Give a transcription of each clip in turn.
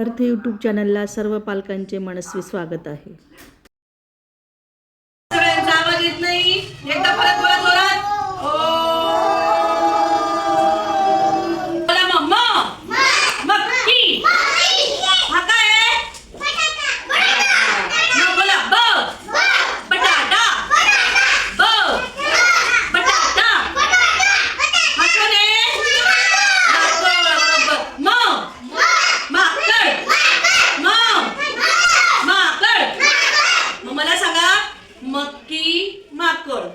अर्थ यूट्यूब चॅनलला सर्व पालकांचे मनस्वी स्वागत आहे.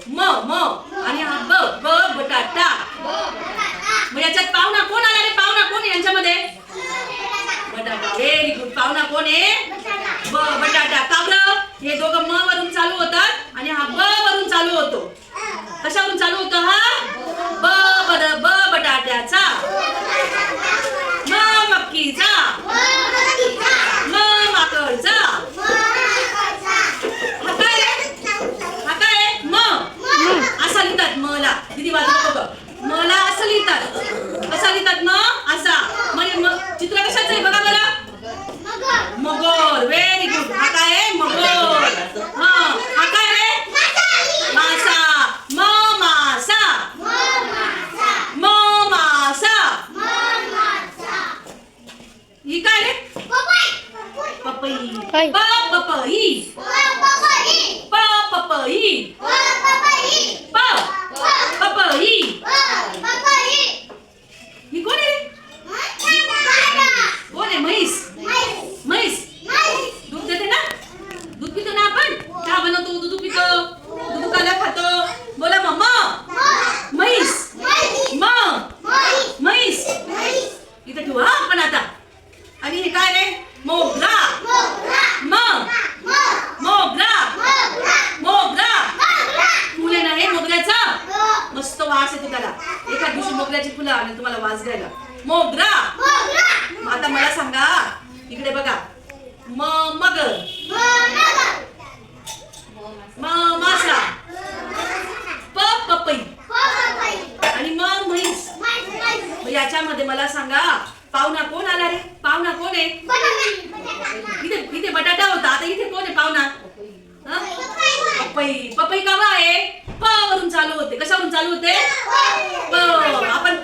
म म. आणि हा ब ब बटाटा. मग याच्यात पाहुणा कोण आला रे? पाहुणा कोण आहे यांच्यामध्ये? बटाटा. व्हेरी गुड पाहुणा कोण आहे? ब बटाटा. का बरं हे दोघं म वरून चालू होतात आणि हा ब वरून चालू होतो. कशावरून चालू होतो हा ब बर ब बटाट्याचा म मक्कीचा म माकडचा हा काय रे? हा काय आहे? म असा लिहितात मला दिदी वाजव बघ मला असं लिहितात कसा लिहितात म असा म्हणजे म चित्र कशाचं आहे बघा बरं मगोर व्हेरी गुड हा काय आहे मगोर हा हा काय आहे मासा म मासा म मासा ही काय रे काय? प पपई प पपई प पपई ही कोण आहे कोण आहे म्हैस म्हैस दूध देते ना दूध पितो ना आपण चहा बनवतो दूध पितो दूध काला खातो बोला मम्मा म्हैस म म्हैस इथे ठेवू हा आपण आता. आणि हे काय रे? मोगरा म मोगरा मोगरा फुले ना हे मोगऱ्याचा मस्त वास येतो त्याला एका दिवशी मोगऱ्याची फुलं आणि तुम्हाला वास द्यायला. मोगरा! मग आता मला सांगा इकडे बघा. म मगर म मासा. प पपई. आणि म म्हैस. मग याच्यामध्ये मला सांगा पाहुणा कोण आला रे? पाहुणा कोण आहे? इथे इथे बटाटा होता. आता इथे कोण आहे पाहुणा? हं? पपई. पपई कवा आहे? चालू होते? कशावरून चालू होते? प आपण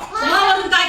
Semua.